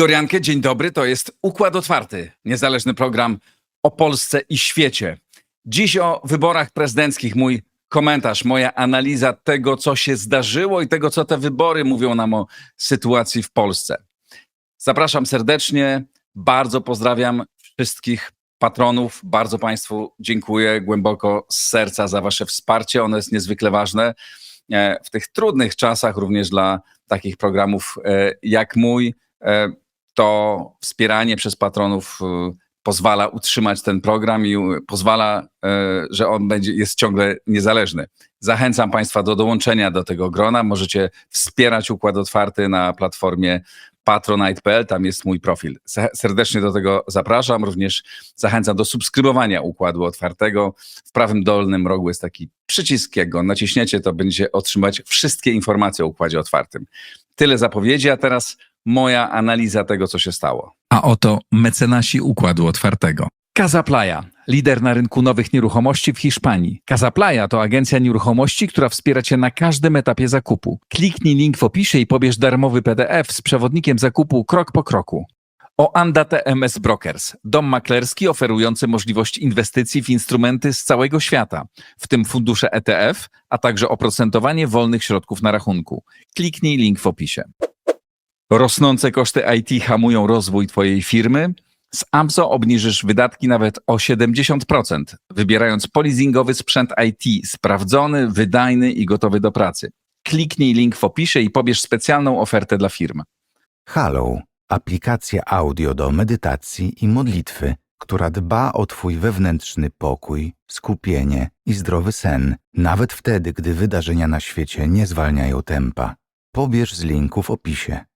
Igor Jankę, dzień dobry. To jest Układ Otwarty, niezależny program o Polsce i świecie. Dziś o wyborach prezydenckich mój komentarz, moja analiza tego, co się zdarzyło i tego, co te wybory mówią nam o sytuacji w Polsce. Zapraszam serdecznie, bardzo pozdrawiam wszystkich patronów, bardzo Państwu dziękuję głęboko z serca za Wasze wsparcie. Ono jest niezwykle ważne e, w tych trudnych czasach, również dla takich programów e, jak mój. To wspieranie przez patronów e, pozwala utrzymać ten program i pozwala, e, że on będzie, jest ciągle niezależny. Zachęcam Państwa do dołączenia do tego grona. Możecie wspierać Układ Otwarty na platformie patronite.pl, tam jest mój profil. Se- Serdecznie do tego zapraszam. Również zachęcam do subskrybowania Układu Otwartego. W prawym dolnym rogu jest taki przycisk, jak go naciśniecie, to będziecie otrzymać wszystkie informacje o Układzie Otwartym. Tyle zapowiedzi, a teraz moja analiza tego, co się stało. A oto mecenasi Układu Otwartego. Casa Playa, lider na rynku nowych nieruchomości w Hiszpanii. Casa Playa to agencja nieruchomości, która wspiera Cię na każdym etapie zakupu. Kliknij link w opisie i pobierz darmowy PDF z przewodnikiem zakupu krok po kroku. O Anda TMS Brokers, dom maklerski oferujący możliwość inwestycji w instrumenty z całego świata, w tym fundusze ETF, a także oprocentowanie wolnych środków na rachunku. Kliknij link w opisie. Rosnące koszty IT hamują rozwój Twojej firmy? Z AMSO obniżysz wydatki nawet o 70%, wybierając polizingowy sprzęt IT, sprawdzony, wydajny i gotowy do pracy. Kliknij link w opisie i pobierz specjalną ofertę dla firm. Halo, aplikacja audio do medytacji i modlitwy, która dba o Twój wewnętrzny pokój, skupienie i zdrowy sen, nawet wtedy, gdy wydarzenia na świecie nie zwalniają tempa. Pobierz z linku w opisie.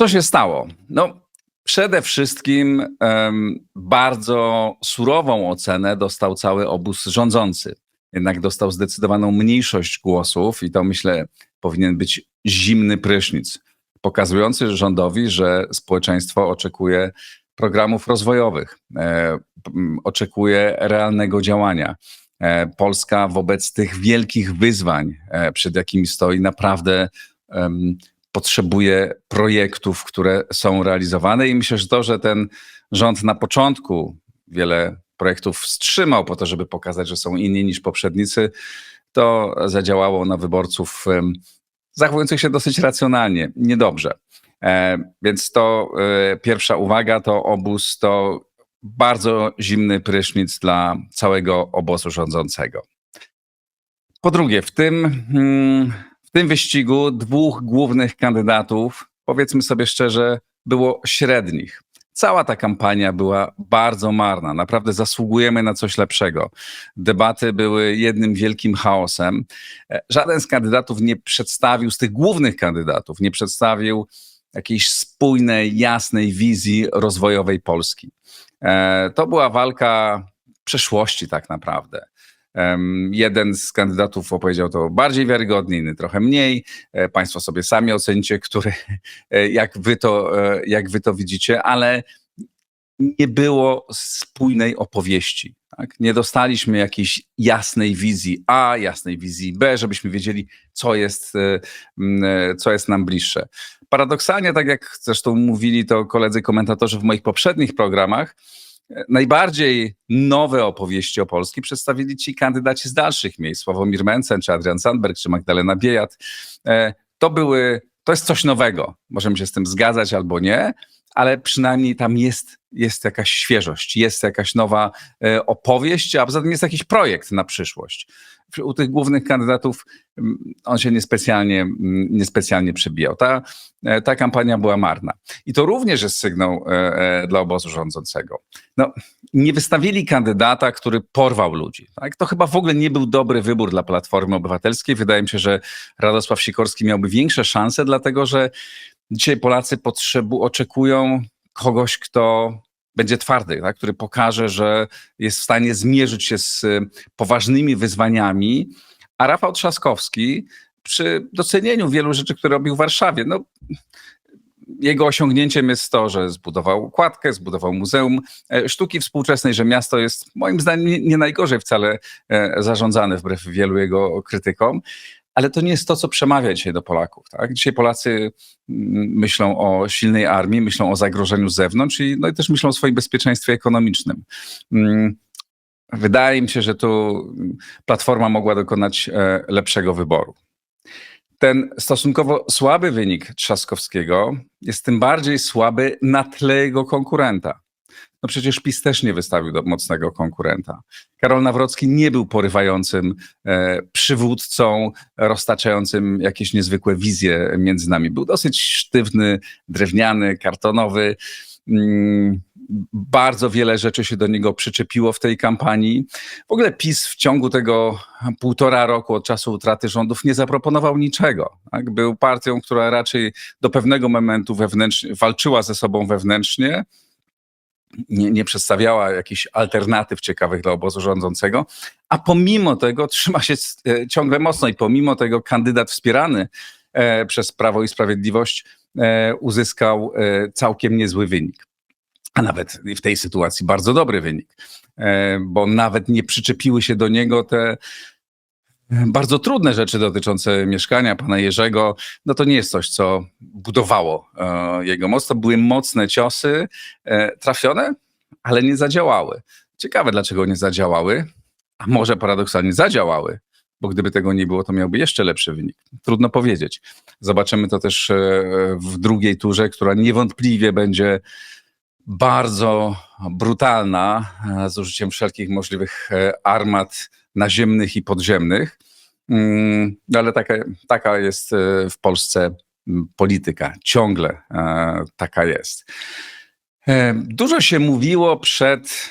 Co się stało? No, przede wszystkim em, bardzo surową ocenę dostał cały obóz rządzący. Jednak dostał zdecydowaną mniejszość głosów i to myślę powinien być zimny prysznic, pokazujący rządowi, że społeczeństwo oczekuje programów rozwojowych, e, oczekuje realnego działania. E, Polska wobec tych wielkich wyzwań, e, przed jakimi stoi, naprawdę em, potrzebuje projektów, które są realizowane i myślę, że to, że ten rząd na początku wiele projektów wstrzymał po to, żeby pokazać, że są inni niż poprzednicy, to zadziałało na wyborców em, zachowujących się dosyć racjonalnie, niedobrze. E, Więc to e, pierwsza uwaga, to obóz to bardzo zimny prysznic dla całego obozu rządzącego. Po drugie, w tym, mm, w tym wyścigu dwóch głównych kandydatów, powiedzmy sobie szczerze, było średnich. Cała ta kampania była bardzo marna. Naprawdę zasługujemy na coś lepszego. Debaty były jednym wielkim chaosem. E, Żaden z kandydatów nie przedstawił, z tych głównych kandydatów, nie przedstawił jakiejś spójnej, jasnej wizji rozwojowej Polski. E, To była walka przeszłości, tak naprawdę. Jeden z kandydatów opowiedział to bardziej wiarygodnie, inny trochę mniej. E, Państwo sobie sami ocenicie, który, e, jak wy to, jak wy to widzicie, ale nie było spójnej opowieści. Tak? Nie dostaliśmy jakiejś jasnej wizji A, jasnej wizji B, żebyśmy wiedzieli, co jest, e, e, co jest nam bliższe. Paradoksalnie, tak jak zresztą mówili to koledzy komentatorzy w moich poprzednich programach, e, najbardziej nowe opowieści o Polski przedstawili ci kandydaci z dalszych miejsc, Sławomir Mencen, czy Adrian Sandberg, czy Magdalena Biejat. To były, to jest coś nowego. Możemy się z tym zgadzać albo nie, ale przynajmniej tam jest, jest jakaś świeżość, jest jakaś nowa e, opowieść, a poza tym jest jakiś projekt na przyszłość. U tych głównych kandydatów mm, on się niespecjalnie, mm, niespecjalnie przebijał. Ta, e, ta kampania była marna. I to również jest sygnał e, dla obozu rządzącego. No, nie wystawili kandydata, który porwał ludzi. Tak? To chyba w ogóle nie był dobry wybór dla Platformy Obywatelskiej. Wydaje mi się, że Radosław Sikorski miałby większe szanse, dlatego że dzisiaj Polacy potrzebu, oczekują kogoś, kto będzie twardy, tak? który pokaże, że jest w stanie zmierzyć się z y, poważnymi wyzwaniami, a Rafał Trzaskowski przy docenieniu wielu rzeczy, które robił w Warszawie, no, jego osiągnięciem jest to, że zbudował kładkę, zbudował Muzeum e, Sztuki Współczesnej, że miasto jest moim zdaniem nie, nie najgorzej wcale e, zarządzane wbrew wielu jego krytykom. Ale to nie jest to, co przemawia dzisiaj do Polaków. Tak? Dzisiaj Polacy mm, myślą o silnej armii, myślą o zagrożeniu z zewnątrz i, no i też myślą o swoim bezpieczeństwie ekonomicznym. Mm, Wydaje mi się, że tu Platforma mogła dokonać e, lepszego wyboru. Ten stosunkowo słaby wynik Trzaskowskiego jest tym bardziej słaby na tle jego konkurenta. No przecież PiS też nie wystawił do mocnego konkurenta. Karol Nawrocki nie był porywającym e, przywódcą, roztaczającym jakieś niezwykłe wizje między nami. Był dosyć sztywny, drewniany, kartonowy. Mm, bardzo wiele rzeczy się do niego przyczepiło w tej kampanii. W ogóle PiS w ciągu tego półtora roku od czasu utraty rządów nie zaproponował niczego. Tak? Był partią, która raczej do pewnego momentu wewnętrznie walczyła ze sobą wewnętrznie, nie, nie przedstawiała jakichś alternatyw ciekawych dla obozu rządzącego, a pomimo tego trzyma się e, ciągle mocno i pomimo tego kandydat wspierany e, przez Prawo i Sprawiedliwość e, uzyskał całkiem niezły wynik. A nawet w tej sytuacji bardzo dobry wynik, bo nawet nie przyczepiły się do niego te bardzo trudne rzeczy dotyczące mieszkania pana Jerzego, no to nie jest coś, co budowało e, jego moc. To były mocne ciosy, e, trafione, ale nie zadziałały. Ciekawe, dlaczego nie zadziałały, a może paradoksalnie zadziałały, bo gdyby tego nie było, to miałby jeszcze lepszy wynik. Trudno powiedzieć. Zobaczymy to też e, w drugiej turze, która niewątpliwie będzie bardzo brutalna, z użyciem wszelkich możliwych armat naziemnych i podziemnych. Mm, Ale taka, taka jest e, w Polsce polityka. Ciągle e, taka jest. E, Dużo się mówiło przed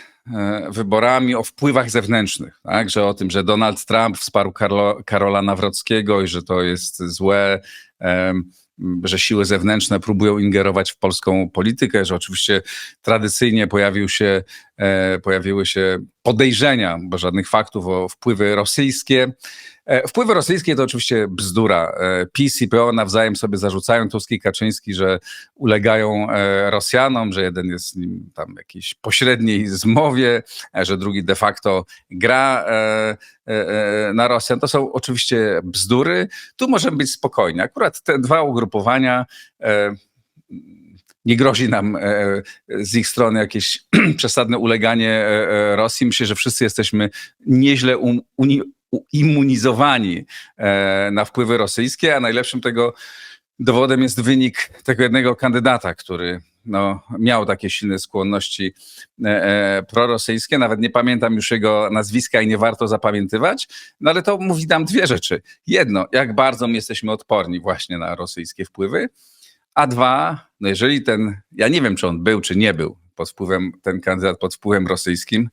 wyborami o wpływach zewnętrznych, tak? że o tym, że Donald Trump wsparł Karlo, Karola Nawrockiego i że to jest złe, że siły zewnętrzne próbują ingerować w polską politykę, że oczywiście tradycyjnie pojawił się, e, pojawiły się podejrzenia, bo żadnych faktów o wpływy rosyjskie. E, Wpływy rosyjskie to oczywiście bzdura. E, PiS i PO nawzajem sobie zarzucają, Tusk i Kaczyński, że ulegają e, Rosjanom, że jeden jest nim tam jakiejś pośredniej zmowie, że drugi de facto gra na Rosjan. To są oczywiście bzdury. Tu możemy być spokojni. Akurat te dwa ugrupowania nie grozi nam z ich strony jakieś przesadne uleganie Rosji. Myślę, że wszyscy jesteśmy nieźle um, uni, u- immunizowani e, na wpływy rosyjskie, a najlepszym tego dowodem jest wynik tego jednego kandydata, który no, miał takie silne skłonności e, e, prorosyjskie. Nawet nie pamiętam już jego nazwiska i nie warto zapamiętywać, no ale to mówi nam dwie rzeczy. Jedno, jak bardzo my jesteśmy odporni właśnie na rosyjskie wpływy, a dwa, no jeżeli ten, ja nie wiem, czy on był, czy nie był pod wpływem, ten kandydat pod wpływem rosyjskim,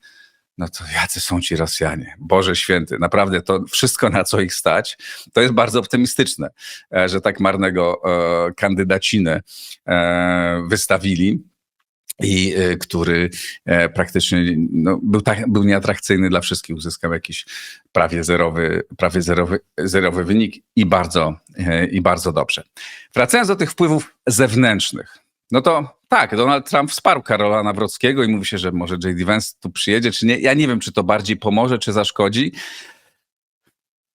no to jacy są ci Rosjanie? Boże święty, naprawdę to wszystko, na co ich stać, to jest bardzo optymistyczne, e, że tak marnego e, kandydacinę e, wystawili i e, który praktycznie no, był, tak, był nieatrakcyjny dla wszystkich, uzyskał jakiś prawie zerowy, prawie zerowy, zerowy wynik i bardzo, i bardzo dobrze. Wracając do tych wpływów zewnętrznych, no to tak, Donald Trump wsparł Karola Nawrockiego i mówi się, że może J.D. Vance tu przyjedzie, czy nie. Ja nie wiem, czy to bardziej pomoże, czy zaszkodzi.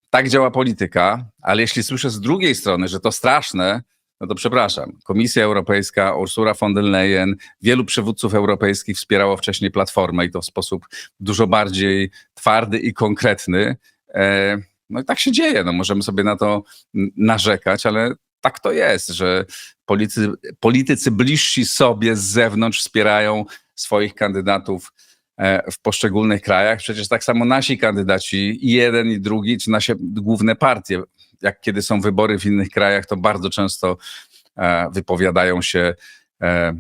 Tak działa polityka, ale jeśli słyszę z drugiej strony, że to straszne, no to przepraszam. Komisja Europejska, Ursula von der Leyen, wielu przywódców europejskich wspierało wcześniej Platformę i to w sposób dużo bardziej twardy i konkretny. E, No i tak się dzieje. No możemy sobie na to narzekać, ale tak to jest, że politycy, politycy bliżsi sobie z zewnątrz wspierają swoich kandydatów e, w poszczególnych krajach. Przecież tak samo nasi kandydaci, jeden, i drugi, czy nasze główne partie, jak kiedy są wybory w innych krajach, to bardzo często e, wypowiadają się e,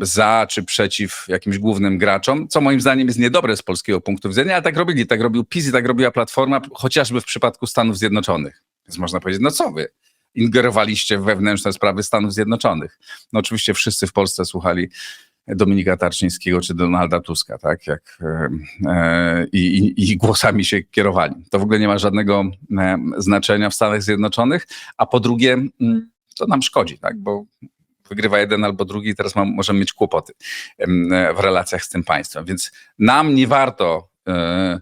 za czy przeciw jakimś głównym graczom, co moim zdaniem jest niedobre z polskiego punktu widzenia, ale tak robili, tak robił PiS i tak robiła Platforma, chociażby w przypadku Stanów Zjednoczonych. Więc można powiedzieć, no co wy? Ingerowaliście w wewnętrzne sprawy Stanów Zjednoczonych. No oczywiście wszyscy w Polsce słuchali Dominika Tarczyńskiego czy Donalda Tuska, tak, jak e, e, i, i, głosami się kierowali. To w ogóle nie ma żadnego e, znaczenia w Stanach Zjednoczonych, a po drugie, mm, to nam szkodzi, tak, bo wygrywa jeden albo drugi i teraz mam, możemy mieć kłopoty e, w relacjach z tym państwem. Więc nam nie warto e,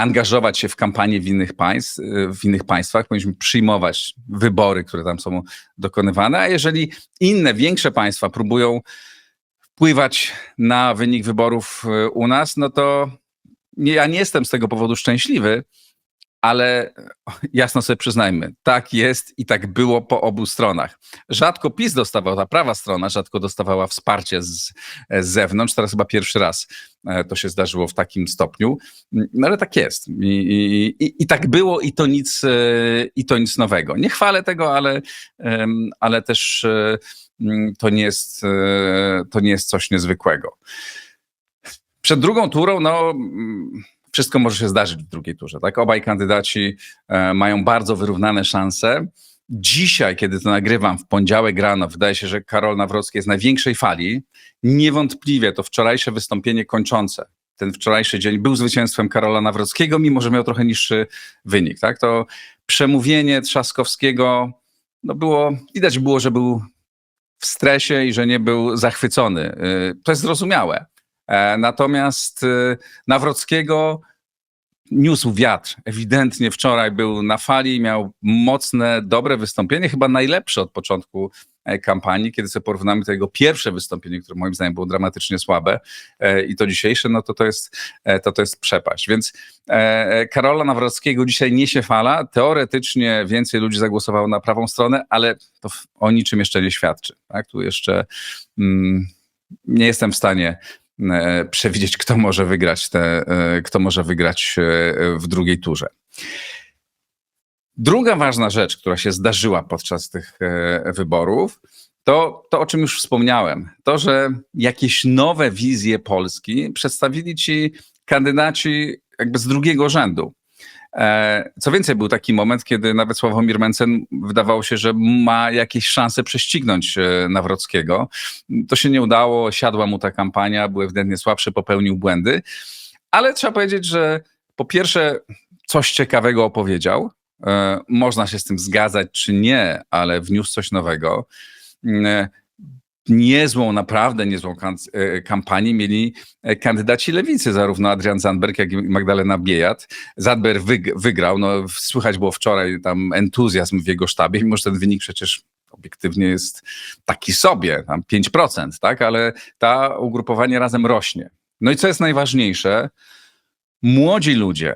angażować się w kampanię w innych, państw, e, w innych państwach. Powinniśmy przyjmować wybory, które tam są dokonywane, a jeżeli inne, większe państwa próbują wpływać na wynik wyborów e, u nas, no to nie, ja nie jestem z tego powodu szczęśliwy, ale jasno sobie przyznajmy, tak jest i tak było po obu stronach. Rzadko PiS dostawał, ta prawa strona rzadko dostawała wsparcie z, z zewnątrz, teraz chyba pierwszy raz to się zdarzyło w takim stopniu, no ale tak jest. I, i, i, tak było i to, nic, e, i to nic nowego. Nie chwalę tego, ale, ale też e, mm, to nie, jest, e, to nie jest coś niezwykłego. Przed drugą turą, no, mm, wszystko może się zdarzyć w drugiej turze. Tak? Obaj kandydaci e, mają bardzo wyrównane szanse. Dzisiaj, kiedy to nagrywam, w poniedziałek rano, wydaje się, że Karol Nawrocki jest na największej fali. Niewątpliwie to wczorajsze wystąpienie kończące, ten wczorajszy dzień był zwycięstwem Karola Nawrockiego, mimo że miał trochę niższy wynik. Tak? To przemówienie Trzaskowskiego no było, widać było, że był w stresie i że nie był zachwycony. Y, To jest zrozumiałe. E, Natomiast y, Nawrockiego niósł wiatr. Ewidentnie wczoraj był na fali, miał mocne, dobre wystąpienie, chyba najlepsze od początku e, kampanii. Kiedy sobie porównamy to jego pierwsze wystąpienie, które moim zdaniem było dramatycznie słabe e, i to dzisiejsze, no to to jest, e, to, to jest przepaść. Więc Karola Nawrockiego dzisiaj niesie fala. Teoretycznie więcej ludzi zagłosowało na prawą stronę, ale to o niczym jeszcze nie świadczy. Tak? Tu jeszcze mm, nie jestem w stanie przewidzieć, kto może wygrać, te, e, kto może wygrać e, w drugiej turze. Druga ważna rzecz, która się zdarzyła podczas tych e, wyborów, to to, o czym już wspomniałem. To, że jakieś nowe wizje Polski przedstawili ci kandydaci jakby z drugiego rzędu. E, Co więcej, był taki moment, kiedy nawet Sławomir Mencen wydawało się, że ma jakieś szanse prześcignąć e, Nawrockiego. To się nie udało, siadła mu ta kampania, był ewidentnie słabszy, popełnił błędy, ale trzeba powiedzieć, że po pierwsze coś ciekawego opowiedział, E, Można się z tym zgadzać czy nie, ale wniósł coś nowego. Niezłą, naprawdę niezłą e, kampanię mieli e, kandydaci lewicy, zarówno Adrian Zandberg, jak i Magdalena Biejat. Zandberg wyg- wygrał, no, słychać było wczoraj tam entuzjazm w jego sztabie, mimo że ten wynik przecież obiektywnie jest taki sobie, tam 5%, tak? ale ta ugrupowanie razem rośnie. No i co jest najważniejsze, młodzi ludzie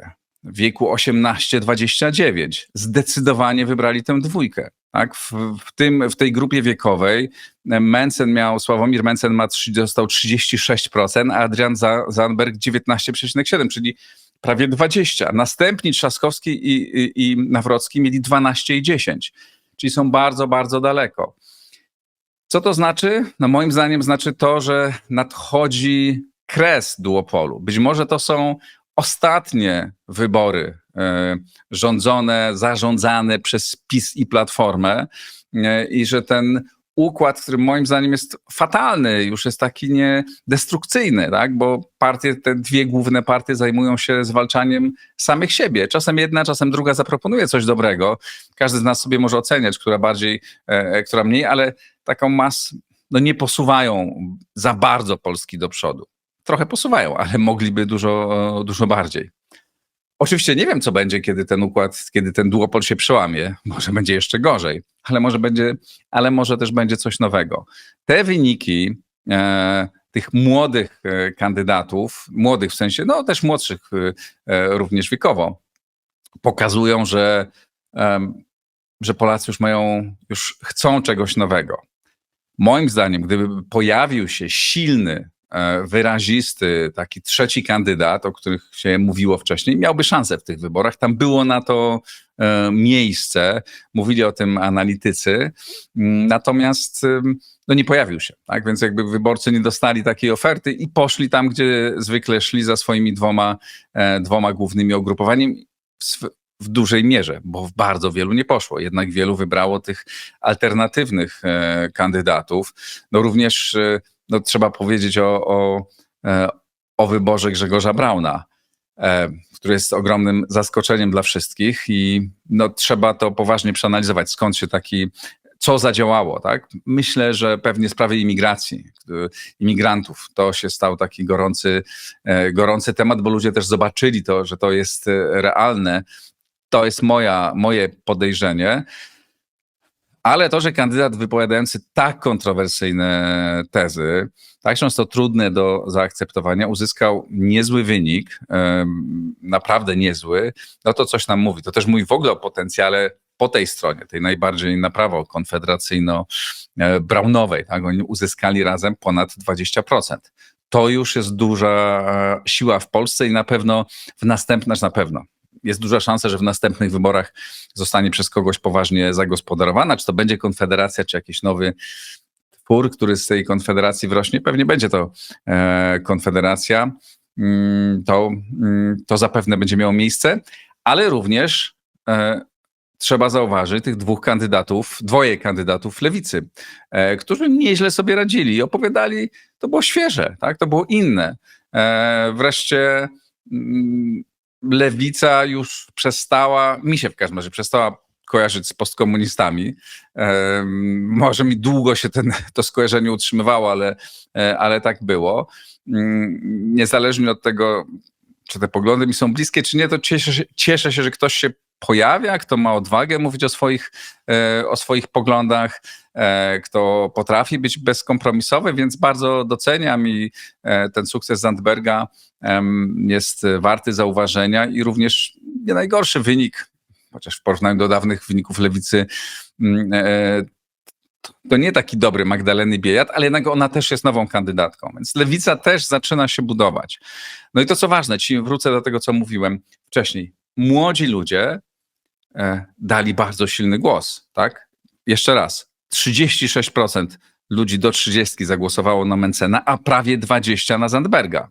wieku 18-29 zdecydowanie wybrali tę dwójkę. Tak? W, w, tym, w tej grupie wiekowej Mencen miał, Sławomir Mencen ma, dostał 36%, a Adrian Za- Zandberg 19,7%, czyli prawie 20%. Następni Trzaskowski i, i, i Nawrocki mieli 12 i 10, czyli są bardzo, bardzo daleko. Co to znaczy? No moim zdaniem znaczy to, że nadchodzi kres duopolu. Być może to są ostatnie wybory e, rządzone, zarządzane przez PiS i Platformę e, i że ten układ, który moim zdaniem jest fatalny, już jest taki niedestrukcyjny, tak? bo partie, te dwie główne partie zajmują się zwalczaniem samych siebie. Czasem jedna, czasem druga zaproponuje coś dobrego. Każdy z nas sobie może oceniać, która bardziej, e, która mniej, ale taką mas no nie posuwają za bardzo Polski do przodu trochę posuwają, ale mogliby dużo, dużo bardziej. Oczywiście nie wiem, co będzie, kiedy ten układ, kiedy ten duopol się przełamie. Może będzie jeszcze gorzej, ale może, będzie, ale może też będzie coś nowego. Te wyniki e, tych młodych e, kandydatów, młodych w sensie, no też młodszych e, również wiekowo, pokazują, że, em, że Polacy już mają, już chcą czegoś nowego. Moim zdaniem, gdyby pojawił się silny, e, wyrazisty, taki trzeci kandydat, o których się mówiło wcześniej, miałby szansę w tych wyborach. Tam było na to e, miejsce, mówili o tym analitycy, Mm, natomiast no nie pojawił się, tak? Więc jakby wyborcy nie dostali takiej oferty i poszli tam, gdzie zwykle szli za swoimi dwoma, e, dwoma głównymi ugrupowaniami w, dużej mierze, bo w bardzo wielu nie poszło. Jednak wielu wybrało tych alternatywnych e, kandydatów. No również e, no, trzeba powiedzieć o, o, e, o wyborze Grzegorza Brauna, e, który jest ogromnym zaskoczeniem dla wszystkich i no, trzeba to poważnie przeanalizować, skąd się taki co zadziałało, tak? Myślę, że pewnie sprawy imigracji, y, imigrantów, to się stał taki gorący, e, gorący temat, bo ludzie też zobaczyli to, że to jest e, realne. To jest moja, moje podejrzenie. Ale to, że kandydat wypowiadający tak kontrowersyjne tezy, tak często trudne do zaakceptowania, uzyskał niezły wynik, naprawdę niezły, no to coś nam mówi. To też mówi w ogóle o potencjale po tej stronie, tej najbardziej na prawo konfederacyjno-braunowej. Tak? Oni uzyskali razem ponad 20%. To już jest duża e, siła w Polsce i na pewno w następnych, na pewno jest duża szansa, że w następnych wyborach zostanie przez kogoś poważnie zagospodarowana. Czy to będzie Konfederacja, czy jakiś nowy twór, który z tej Konfederacji wrośnie? Pewnie będzie to e, Konfederacja. Mm, to, mm, to zapewne będzie miało miejsce, ale również e, trzeba zauważyć tych dwóch kandydatów, dwoje kandydatów lewicy, e, którzy nieźle sobie radzili i opowiadali, to było świeże, tak? to było inne. E, wreszcie mm, lewica już przestała, mi się w każdym razie przestała kojarzyć z postkomunistami. Może mi długo się ten, to skojarzenie utrzymywało, ale, e, ale tak było. Mm, Niezależnie od tego, czy te poglądy mi są bliskie, czy nie, to cieszę się, cieszę się że ktoś się pojawia, kto ma odwagę mówić o swoich, e, o swoich poglądach, e, kto potrafi być bezkompromisowy, więc bardzo doceniam i e, ten sukces Zandberga jest warty zauważenia i również nie najgorszy wynik, chociaż w porównaniu do dawnych wyników lewicy, mm, to nie taki dobry Magdaleny Biejat, ale jednak ona też jest nową kandydatką, więc lewica też zaczyna się budować. No i to co ważne, ci wrócę do tego, co mówiłem wcześniej. Młodzi ludzie dali bardzo silny głos, tak? Jeszcze raz, 36% ludzi do 30 zagłosowało na Mencena, a prawie 20 na Zandberga.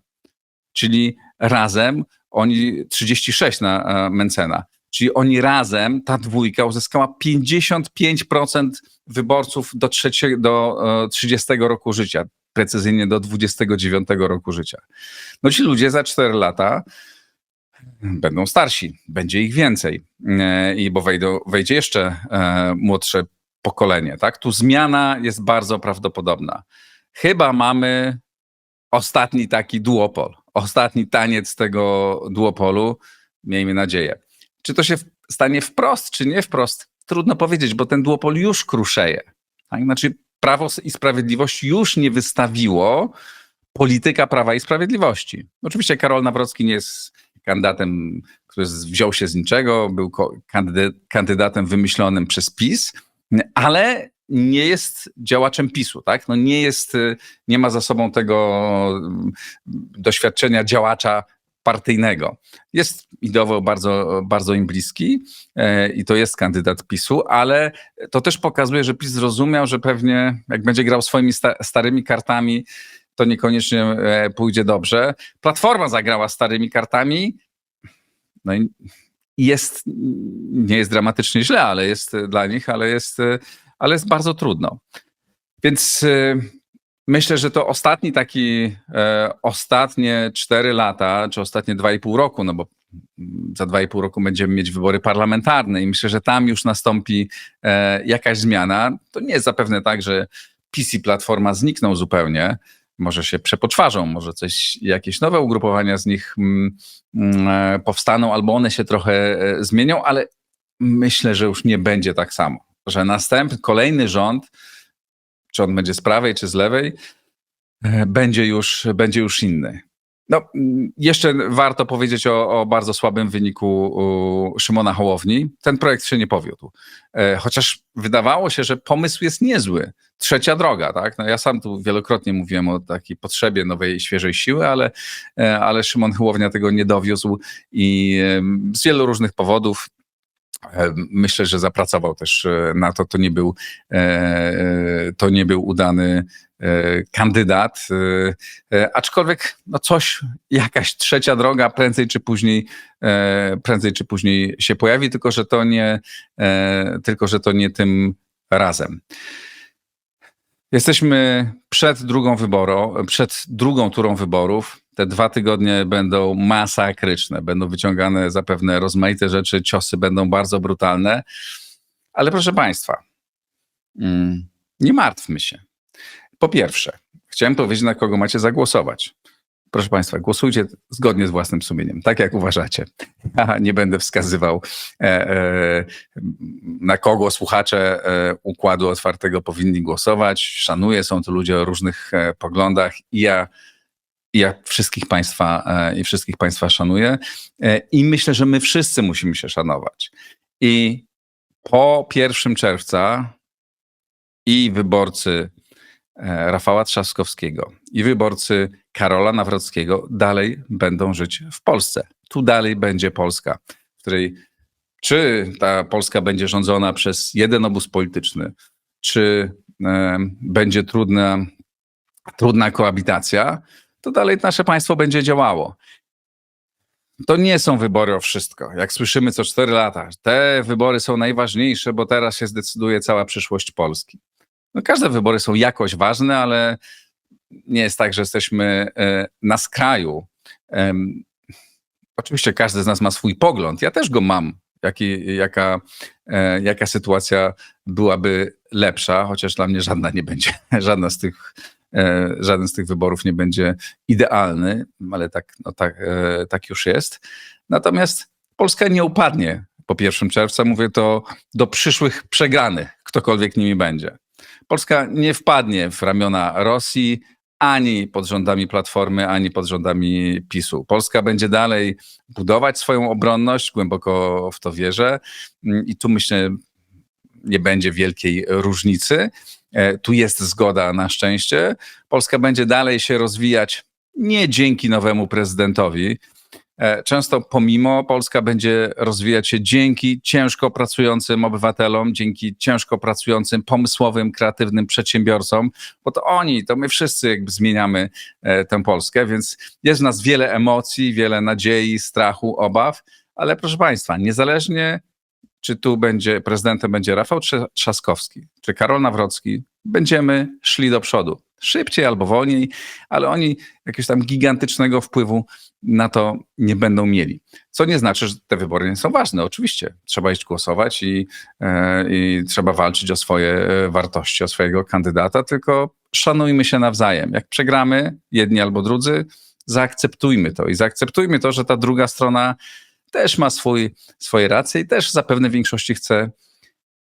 Czyli razem oni 36 na e, Mencena. Czyli oni razem, ta dwójka uzyskała 55% wyborców do, trzecie, do e, 30 roku życia, precyzyjnie do 29 roku życia. No ci ludzie za 4 lata będą starsi, będzie ich więcej, e, i bo wejdą, wejdzie jeszcze e, młodsze pokolenie. Tak? Tu zmiana jest bardzo prawdopodobna. Chyba mamy ostatni taki duopol, ostatni taniec tego duopolu, miejmy nadzieję. Czy to się stanie wprost, czy nie wprost? Trudno powiedzieć, bo ten duopol już kruszeje. Tak? Znaczy, Prawo i Sprawiedliwość już nie wystawiło polityka Prawa i Sprawiedliwości. Oczywiście Karol Nawrocki nie jest kandydatem, który wziął się z niczego, był kandydatem wymyślonym przez PiS, ale nie jest działaczem PiSu, tak? No nie jest, y, nie ma za sobą tego mm, doświadczenia działacza partyjnego. Jest ideowo bardzo, bardzo im bliski e, i to jest kandydat PiSu, ale to też pokazuje, że PiS zrozumiał, że pewnie jak będzie grał swoimi sta- starymi kartami, to niekoniecznie e, pójdzie dobrze. Platforma zagrała starymi kartami, no i jest, nie jest dramatycznie źle, ale jest e, dla nich, ale jest, e, ale jest bardzo trudno. Więc myślę, że to ostatni taki, ostatnie cztery lata, czy ostatnie dwa i pół roku, no bo za dwa i pół roku będziemy mieć wybory parlamentarne i myślę, że tam już nastąpi jakaś zmiana. To nie jest zapewne tak, że i Platforma znikną zupełnie, może się przepoczwarzą, może coś, jakieś nowe ugrupowania z nich mm, mm, e, powstaną, albo one się trochę e, zmienią, ale myślę, że już nie będzie tak samo. Że następny, kolejny rząd, czy on będzie z prawej, czy z lewej, e, będzie już, będzie już inny. No, jeszcze warto powiedzieć o, o bardzo słabym wyniku Szymona Hołowni. Ten projekt się nie powiódł. E, Chociaż wydawało się, że pomysł jest niezły. Trzecia droga, tak? No ja sam tu wielokrotnie mówiłem o takiej potrzebie nowej, świeżej siły, ale, e, ale Szymon Hołownia tego nie dowiózł i z wielu różnych powodów myślę, że zapracował też e, na to. To nie był, e, e, to nie był udany e, kandydat, e, e, aczkolwiek no coś, jakaś trzecia droga prędzej czy później, e, prędzej czy później się pojawi, tylko że to nie, e, tylko że to nie tym razem. Jesteśmy przed drugą wyborą, przed drugą turą wyborów. Te dwa tygodnie będą masakryczne, będą wyciągane zapewne rozmaite rzeczy, ciosy będą bardzo brutalne. Ale proszę Państwa, mm, nie martwmy się. Po pierwsze, chciałem powiedzieć, na kogo macie zagłosować. Proszę Państwa, głosujcie zgodnie z własnym sumieniem, tak jak uważacie. Nie będę wskazywał, e, e, na kogo słuchacze e, układu otwartego powinni głosować. Szanuję, są to ludzie o różnych poglądach i ja, i ja wszystkich Państwa e, i wszystkich Państwa szanuję. E, I myślę, że my wszyscy musimy się szanować. I po 1 czerwca i wyborcy e, Rafała Trzaskowskiego i wyborcy Karola Nawrockiego dalej będą żyć w Polsce. Tu dalej będzie Polska, w której czy ta Polska będzie rządzona przez jeden obóz polityczny, czy będzie trudna, trudna koabitacja, to dalej nasze państwo będzie działało. To nie są wybory o wszystko. Jak słyszymy co cztery lata, te wybory są najważniejsze, bo teraz się zdecyduje cała przyszłość Polski. No, każde wybory są jakoś ważne, ale nie jest tak, że jesteśmy e, na skraju. Oczywiście każdy z nas ma swój pogląd. Ja też go mam. Jaki, jaka, e, jaka sytuacja byłaby lepsza, chociaż dla mnie żadna nie będzie, żadna z tych, żaden z tych wyborów nie będzie idealny, ale tak, no tak, e, tak już jest. Natomiast Polska nie upadnie po 1 czerwca. Mówię to do przyszłych przegranych, ktokolwiek nimi będzie. Polska nie wpadnie w ramiona Rosji ani pod rządami Platformy, ani pod rządami PiSu. Polska będzie dalej budować swoją obronność, głęboko w to wierzę Mm, i tu myślę, nie będzie wielkiej różnicy. E, Tu jest zgoda na szczęście. Polska będzie dalej się rozwijać nie dzięki nowemu prezydentowi. E, Często pomimo Polska będzie rozwijać się dzięki ciężko pracującym obywatelom, dzięki ciężko pracującym, pomysłowym, kreatywnym przedsiębiorcom, bo to oni, to my wszyscy jakby zmieniamy e, tę Polskę, więc jest w nas wiele emocji, wiele nadziei, strachu, obaw, ale proszę Państwa, niezależnie czy tu będzie prezydentem będzie Rafał Trzaskowski, czy Karol Nawrocki, będziemy szli do przodu. Szybciej albo wolniej, ale oni jakiegoś tam gigantycznego wpływu na to nie będą mieli. Co nie znaczy, że te wybory nie są ważne. Oczywiście trzeba iść głosować i, e, i trzeba walczyć o swoje e, wartości, o swojego kandydata, tylko szanujmy się nawzajem. Jak przegramy, jedni albo drudzy, zaakceptujmy to i zaakceptujmy to, że ta druga strona też ma swój, swoje racje i też zapewne w większości chce,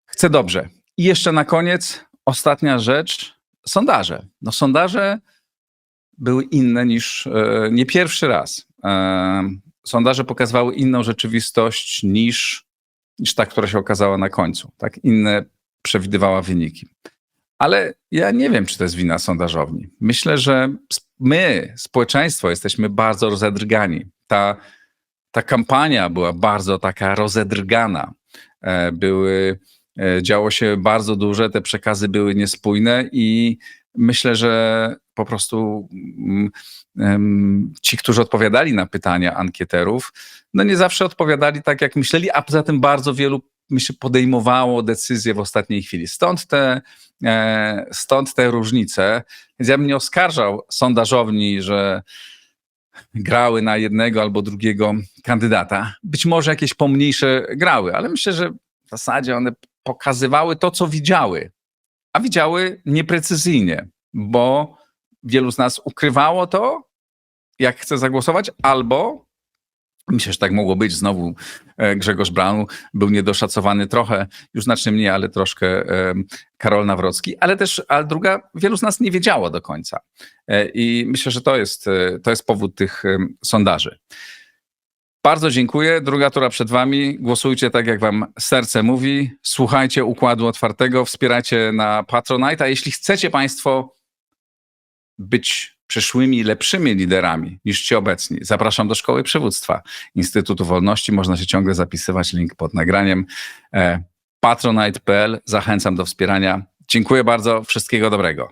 chce dobrze. I jeszcze na koniec ostatnia rzecz, sondaże. No sondaże były inne niż e, nie pierwszy raz. E, sondaże pokazywały inną rzeczywistość niż, niż ta, która się okazała na końcu. Tak inne przewidywała wyniki. Ale ja nie wiem, czy to jest wina sondażowni. Myślę, że my, społeczeństwo, jesteśmy bardzo rozedrgani. Ta, ta kampania była bardzo taka rozedrgana. E, Były, e, działo się bardzo duże, te przekazy były niespójne i myślę, że po prostu em, ci, którzy odpowiadali na pytania ankieterów, no nie zawsze odpowiadali tak, jak myśleli, a poza tym bardzo wielu myślę, podejmowało decyzje w ostatniej chwili. Stąd te, e, stąd te różnice. Więc ja bym nie oskarżał sondażowni, że grały na jednego albo drugiego kandydata. Być może jakieś pomniejsze grały, ale myślę, że w zasadzie one pokazywały to, co widziały, a widziały nieprecyzyjnie, bo wielu z nas ukrywało to, jak chce zagłosować, albo myślę, że tak mogło być. Znowu e, Grzegorz Braun był niedoszacowany trochę, już znacznie mniej, ale troszkę Karol Nawrocki, ale też, a druga, wielu z nas nie wiedziało do końca. E, I myślę, że to jest, e, to jest powód tych sondaży. Bardzo dziękuję. Druga tura przed Wami. Głosujcie tak, jak Wam serce mówi. Słuchajcie układu otwartego, wspierajcie na Patronite. A jeśli chcecie Państwo być przyszłymi, lepszymi liderami niż ci obecni, zapraszam do Szkoły Przywództwa Instytutu Wolności. Można się ciągle zapisywać. Link pod nagraniem. E, Patronite.pl. Zachęcam do wspierania. Dziękuję bardzo. Wszystkiego dobrego.